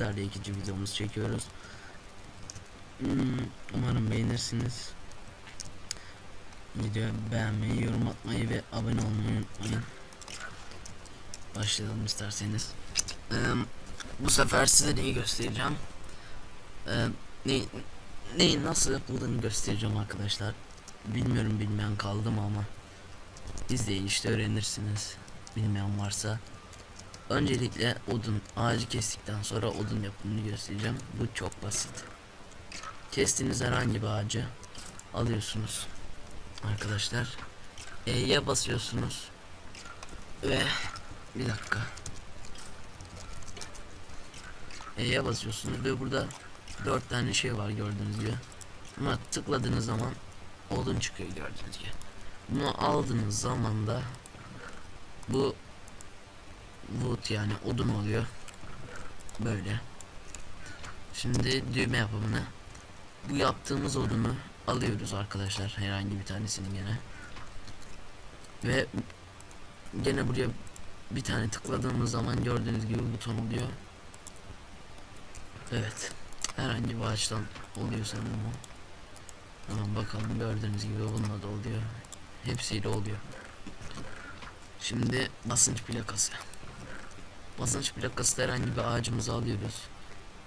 sizlerle ikinci videomuzu çekiyoruz. Hmm, Umarım beğenirsiniz. Videoyu beğenmeyi, yorum atmayı ve abone olmayı unutmayın. Başlayalım isterseniz. Bu sefer size neyi göstereceğim? Em, Ne, neyin nasıl yapıldığını göstereceğim arkadaşlar. Bilmiyorum bilmeyen kaldı mı ama izleyin işte öğrenirsiniz. Bilmeyen varsa. Öncelikle odun ağacı kestikten sonra odun yapımını göstereceğim. Bu çok basit. Kestiğiniz herhangi bir ağacı alıyorsunuz. Arkadaşlar E'ye basıyorsunuz ve bir dakika E'ye basıyorsunuz ve burada dört tane şey var gördüğünüz gibi. Buna tıkladığınız zaman odun çıkıyor gördüğünüz gibi. Bunu aldığınız zaman da bu wood yani odun oluyor. Böyle. Şimdi düğme yapımını bu yaptığımız odunu alıyoruz arkadaşlar herhangi bir tanesini gene. Ve gene buraya bir tane tıkladığımız zaman gördüğünüz gibi buton oluyor. Evet. Herhangi bir ağaçtan oluyor sanırım o. Tamam bakalım gördüğünüz gibi bununla da oluyor. Hepsiyle oluyor. Şimdi basınç plakası. Basınç plakası herhangi bir ağacımızı alıyoruz.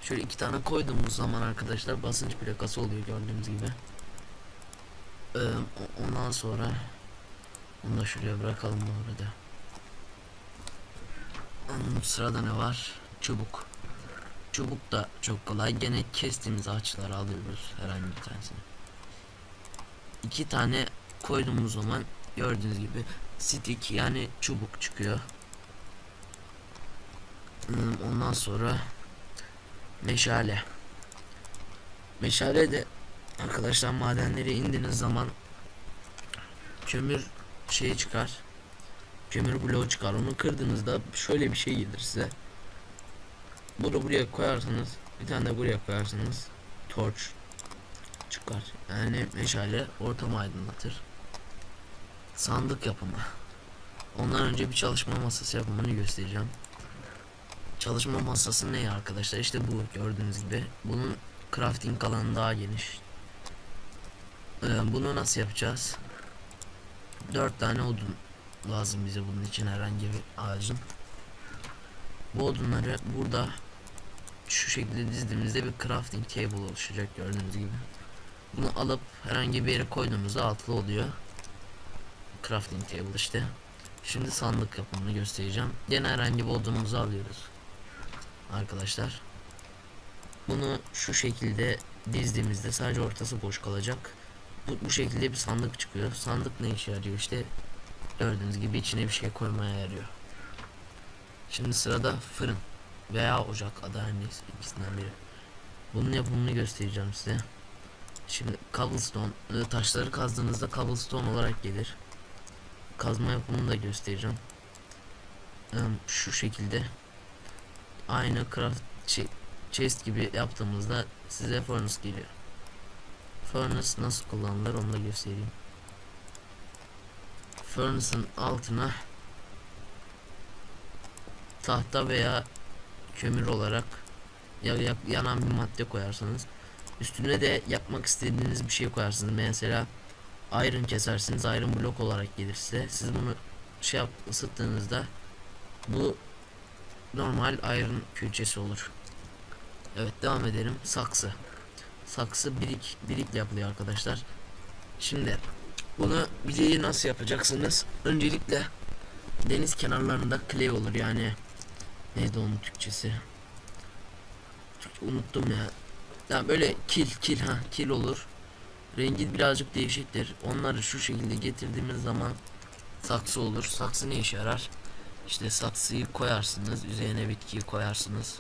Şöyle iki tane koyduğumuz zaman arkadaşlar basınç plakası oluyor gördüğünüz gibi. Ee, ondan sonra onu da şuraya bırakalım bu arada. Sırada ne var? Çubuk. Çubuk da çok kolay. Gene kestiğimiz ağaçları alıyoruz herhangi bir tanesini. İki tane koyduğumuz zaman gördüğünüz gibi stick yani çubuk çıkıyor. Ondan sonra meşale. Meşale de arkadaşlar madenleri indiğiniz zaman kömür şeyi çıkar. Kömür bloğu çıkar. Onu kırdığınızda şöyle bir şey gelir size. Bunu buraya koyarsanız bir tane de buraya koyarsınız. Torch çıkar. Yani meşale ortamı aydınlatır. Sandık yapımı. Ondan önce bir çalışma masası yapımını göstereceğim. Çalışma masası ne arkadaşlar? İşte bu gördüğünüz gibi. Bunun crafting alanı daha geniş. Ee, bunu nasıl yapacağız? 4 tane odun lazım bize bunun için herhangi bir ağacın. Bu odunları burada şu şekilde dizdiğimizde bir crafting table oluşacak gördüğünüz gibi. Bunu alıp herhangi bir yere koyduğumuzda altlı oluyor. Crafting table işte. Şimdi sandık yapımını göstereceğim. Gene herhangi bir odunumuzu alıyoruz arkadaşlar. Bunu şu şekilde dizdiğimizde sadece ortası boş kalacak. Bu, bu şekilde bir sandık çıkıyor. Sandık ne işe yarıyor işte gördüğünüz gibi içine bir şey koymaya yarıyor. Şimdi sırada fırın veya ocak adı her ikisinden biri. Bunun yapımını göstereceğim size. Şimdi cobblestone e, taşları kazdığınızda cobblestone olarak gelir. Kazma yapımını da göstereceğim. Şu şekilde aynı craft chest gibi yaptığımızda size furnace geliyor. Furnace nasıl kullanılır onu da göstereyim. Furnace'ın altına tahta veya kömür olarak ya, ya- yanan bir madde koyarsanız üstüne de yapmak istediğiniz bir şey koyarsınız. Mesela iron kesersiniz. Iron blok olarak gelir size. Siz bunu şey yap ısıttığınızda bu normal iron külçesi olur. Evet devam edelim. Saksı. Saksı birik birikle yapılıyor arkadaşlar. Şimdi bunu bileği nasıl yapacaksınız? Öncelikle deniz kenarlarında clay olur yani neydi onun Türkçesi? Türkçe unuttum ya. Ya böyle kil kil ha kil olur. Rengi birazcık değişiktir. Onları şu şekilde getirdiğimiz zaman saksı olur. Saksı ne işe yarar? İşte saksıyı koyarsınız, üzerine bitkiyi koyarsınız.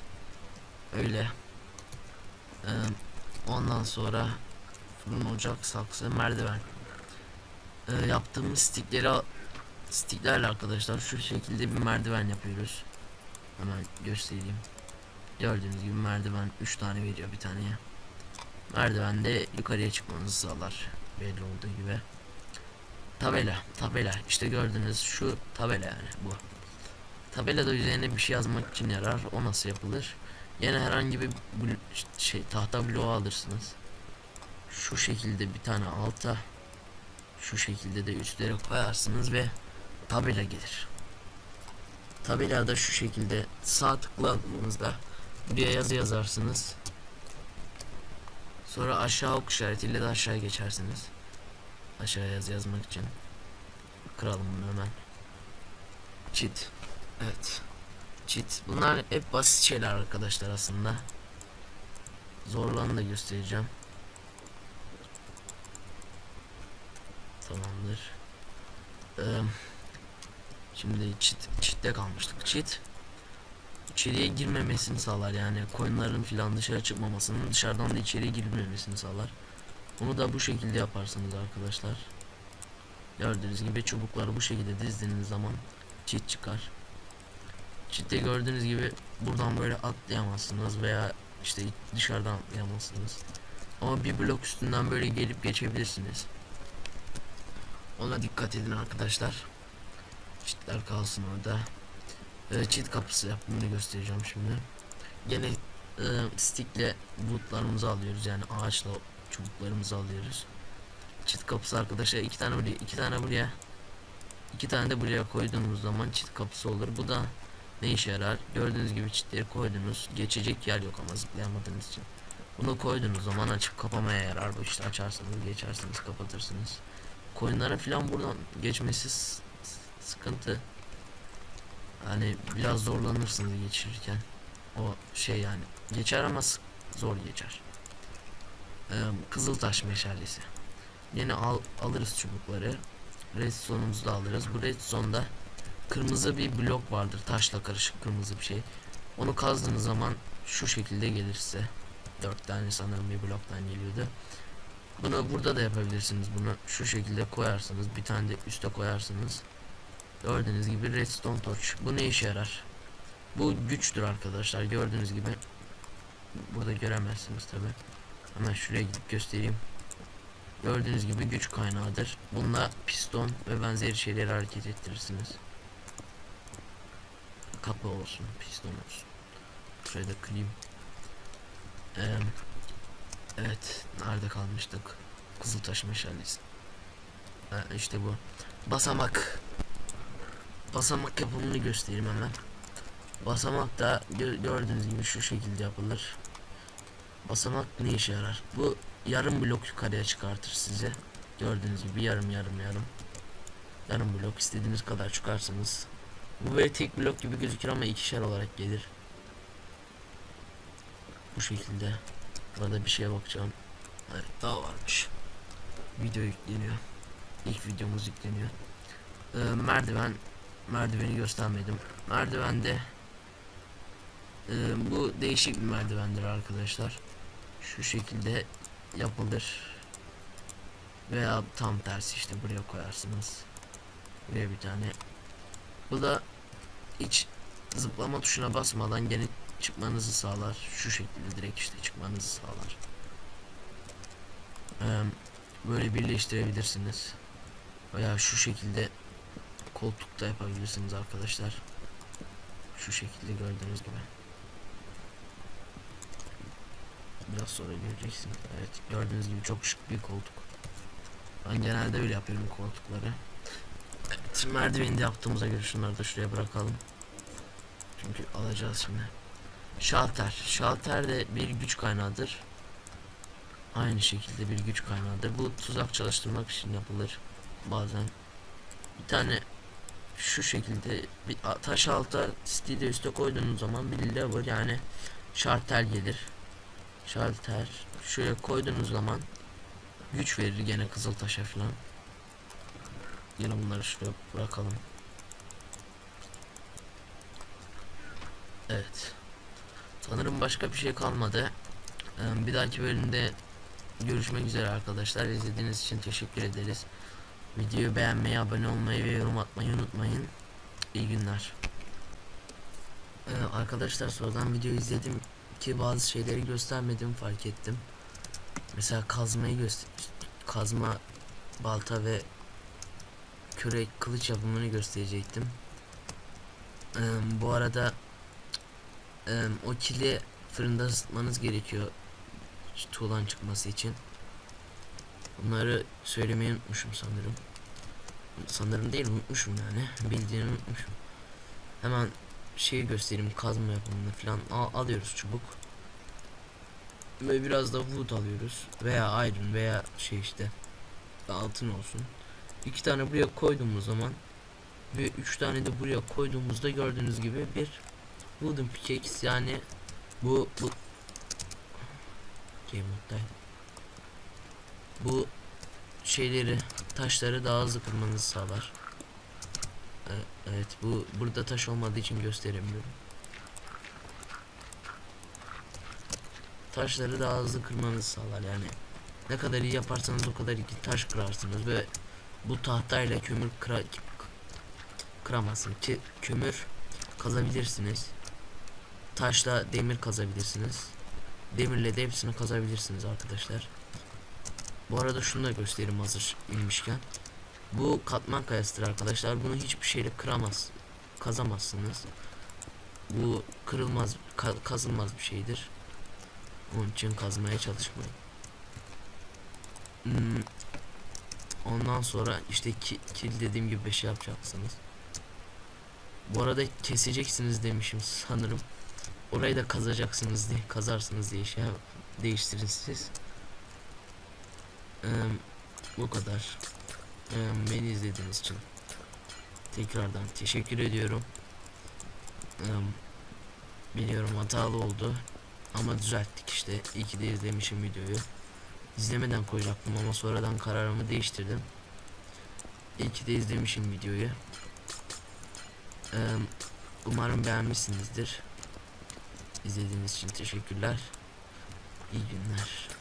Öyle. Ee, ondan sonra fırın, ocak, saksı, merdiven. Ee, yaptığımız stikleri stiklerle arkadaşlar şu şekilde bir merdiven yapıyoruz. Hemen göstereyim. Gördüğünüz gibi merdiven 3 tane veriyor bir taneye. Merdiven de yukarıya çıkmanızı sağlar. Belli olduğu gibi. Tabela, tabela. İşte gördüğünüz şu tabela yani bu. Tabelada üzerine bir şey yazmak için yarar. O nasıl yapılır? Yine herhangi bir şey tahta bloğu alırsınız. Şu şekilde bir tane alta şu şekilde de üstlere koyarsınız ve tabela gelir. Tabelada şu şekilde sağ tıkladığınızda buraya yazı yazarsınız. Sonra aşağı ok işaretiyle de aşağı geçersiniz. Aşağı yazı yazmak için. Kıralım bunu hemen. Çit. Evet. Çit. Bunlar hep basit şeyler arkadaşlar aslında. Zorlanı da göstereceğim. Tamamdır. Ee, şimdi çit, çitte kalmıştık. Çit içeriye girmemesini sağlar yani coinlerin filan dışarı çıkmamasını dışarıdan da içeriye girmemesini sağlar. Bunu da bu şekilde yaparsınız arkadaşlar. Gördüğünüz gibi çubukları bu şekilde dizdiğiniz zaman çit çıkar. Çitte gördüğünüz gibi buradan böyle atlayamazsınız veya işte dışarıdan atlayamazsınız. Ama bir blok üstünden böyle gelip geçebilirsiniz. Ona dikkat edin arkadaşlar. Çitler kalsın orada. Ee, çit kapısı yapımını göstereceğim şimdi. Gene e, stickle woodlarımızı alıyoruz yani ağaçla çubuklarımızı alıyoruz. Çit kapısı arkadaşlar iki tane buraya iki tane buraya iki tane de buraya koyduğumuz zaman çit kapısı olur. Bu da ne işe yarar? Gördüğünüz gibi çitleri koydunuz. Geçecek yer yok ama zıplayamadığınız için. Bunu koyduğunuz zaman açıp kapamaya yarar. Bu işte açarsınız, geçersiniz, kapatırsınız. Koyunlara falan buradan geçmesi sıkıntı. Hani biraz zorlanırsınız geçirirken. O şey yani geçer ama zor geçer. Ee, Kızıltaş meşalesi. Yine al, alırız çubukları. Redstone'umuzu da alırız. Bu redstone'da kırmızı bir blok vardır. Taşla karışık kırmızı bir şey. Onu kazdığınız zaman şu şekilde gelir size. Dört tane sanırım bir bloktan geliyordu. Bunu burada da yapabilirsiniz. Bunu şu şekilde koyarsınız. Bir tane de üste koyarsınız. Gördüğünüz gibi redstone torch. Bu ne işe yarar? Bu güçtür arkadaşlar. Gördüğünüz gibi. Burada göremezsiniz tabi. Hemen şuraya gidip göstereyim. Gördüğünüz gibi güç kaynağıdır. Bununla piston ve benzeri şeyleri hareket ettirirsiniz. Kapı olsun, piston olsun. Şuraya da kırayım. Ee, evet, nerede kalmıştık? Kızıltaş meşalesi. Ha, işte bu. Basamak. Basamak yapımını göstereyim hemen. Basamak da gö- gördüğünüz gibi şu şekilde yapılır. Basamak ne işe yarar? Bu yarım blok yukarıya çıkartır size. Gördüğünüz gibi yarım yarım yarım. Yarım blok istediğiniz kadar çıkarsınız. Bu böyle tek blok gibi gözükür ama ikişer olarak gelir. Bu şekilde. Burada bir şeye bakacağım. Evet daha varmış. Video yükleniyor. İlk videomuz yükleniyor. Ee, merdiven merdiveni göstermedim. Merdivende e, bu değişik bir merdivendir arkadaşlar. Şu şekilde yapılır. Veya tam tersi işte buraya koyarsınız. Buraya bir tane. Bu da hiç zıplama tuşuna basmadan gene çıkmanızı sağlar. Şu şekilde direkt işte çıkmanızı sağlar. Ee, böyle birleştirebilirsiniz. Veya şu şekilde koltukta yapabilirsiniz arkadaşlar. Şu şekilde gördüğünüz gibi. Biraz sonra göreceksiniz. Evet gördüğünüz gibi çok şık bir koltuk. Ben genelde öyle yapıyorum koltukları. Evet merdiveni de yaptığımıza göre şunları da şuraya bırakalım. Çünkü alacağız şimdi. Şalter. Şalter de bir güç kaynağıdır. Aynı şekilde bir güç kaynağıdır. Bu tuzak çalıştırmak için yapılır. Bazen. Bir tane şu şekilde bir taş alta stili üste koyduğunuz zaman bir lever yani şartel gelir. Şalter şöyle koyduğunuz zaman güç verir gene kızıl taşa falan. Yine bunları şuraya bırakalım. Evet. Sanırım başka bir şey kalmadı. Ee, Bir dahaki bölümde görüşmek üzere arkadaşlar. İzlediğiniz için teşekkür ederiz. Videoyu beğenmeyi, abone olmayı ve yorum atmayı unutmayın. İyi günler. Ee, arkadaşlar sonradan video izledim ki bazı şeyleri göstermedim fark ettim. Mesela kazmayı göster kazma, balta ve kürek kılıç yapımını gösterecektim. Eee, bu arada eee, o kili fırında ısıtmanız gerekiyor tuğlan çıkması için. Bunları söylemeyi unutmuşum sanırım. Sanırım değil unutmuşum yani. Bildiğini unutmuşum. Hemen şeyi göstereyim kazma yapımını falan Al- alıyoruz çubuk. Ve biraz da wood alıyoruz. Veya iron veya şey işte altın olsun. İki tane buraya koyduğumuz zaman ve üç tane de buraya koyduğumuzda gördüğünüz gibi bir wooden pickaxe yani bu bu. Bu şeyleri taşları daha hızlı kırmanızı sağlar. E- Evet bu burada taş olmadığı için gösteremiyorum. Taşları daha hızlı kırmanızı sağlar yani. Ne kadar iyi yaparsanız o kadar iyi taş kırarsınız ve bu tahtayla kömür kıra kıramazsınız ki kömür kazabilirsiniz. Taşla demir kazabilirsiniz. Demirle de hepsini kazabilirsiniz arkadaşlar. Bu arada şunu da göstereyim hazır inmişken. Bu katman kayasıdır arkadaşlar. Bunu hiçbir şeyle kıramaz, kazamazsınız. Bu kırılmaz, ka- kazılmaz bir şeydir. Onun için kazmaya çalışmayın. Hmm, Ondan sonra işte ki, kil dediğim gibi bir şey yapacaksınız. Bu arada keseceksiniz demişim sanırım. Orayı da kazacaksınız diye kazarsınız diye şey değiştirin siz. Eee, bu kadar. Eee, beni izlediğiniz için tekrardan teşekkür ediyorum. Eee, biliyorum hatalı oldu ama düzelttik işte. İyi ki de izlemişim videoyu. İzlemeden koyacaktım ama sonradan kararımı değiştirdim. İyi ki de izlemişim videoyu. Eee, umarım beğenmişsinizdir. İzlediğiniz için teşekkürler. İyi günler.